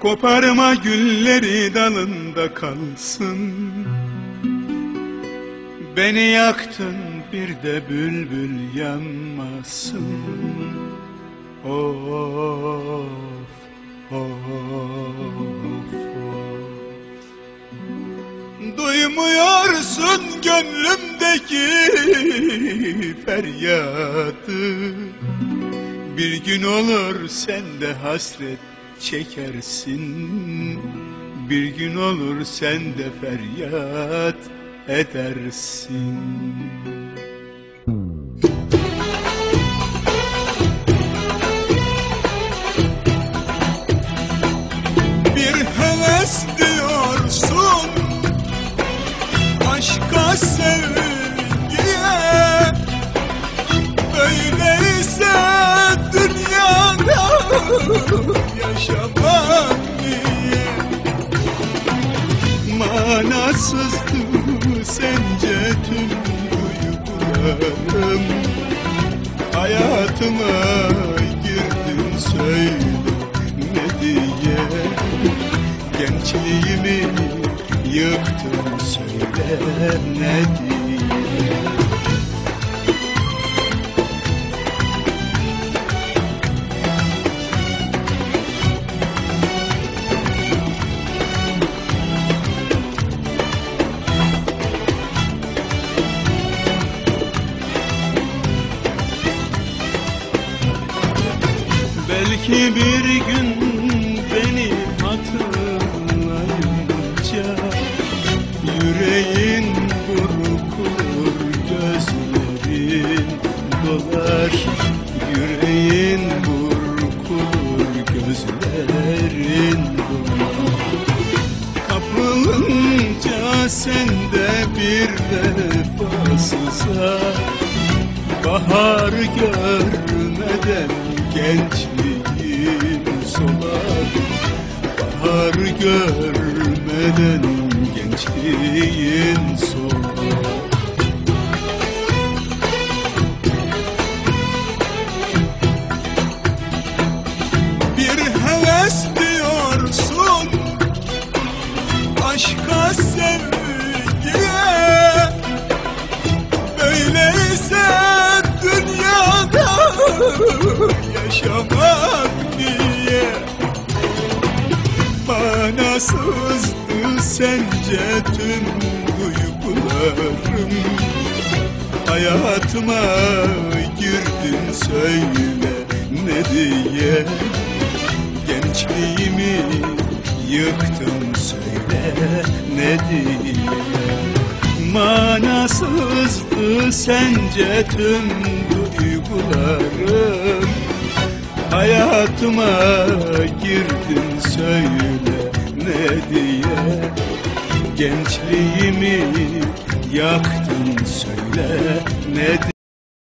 Koparma gülleri dalında kalsın. Beni yaktın bir de bülbül yanmasın. Of of of Duymuyorsun gönlümdeki feryadı Bir gün olur sen de hasret çekersin. Bir gün olur sen de feryat edersin. Bir heves diyorsun yaşamak niye? Manasızdı sence tüm duygularım Hayatıma girdin söyle ne diye? Gençliğimi yıktın söyle Belki bir gün dolar Yüreğin burkulur, gözlerin dolar Kapılınca sende bir vefasıza Bahar görmeden gençliğim solar Bahar görmeden gençliğin solar Öyleyse dünyada yaşamak diye Manasızdı sence tüm duygularım. Hayatıma girdin söyle ne diye? Gençliğimi yıktın söyle ne diye Manasızdı sence tüm duygularım? Hayatıma girdin söyle ne diye? Gençliğimi yaktın söyle ne diye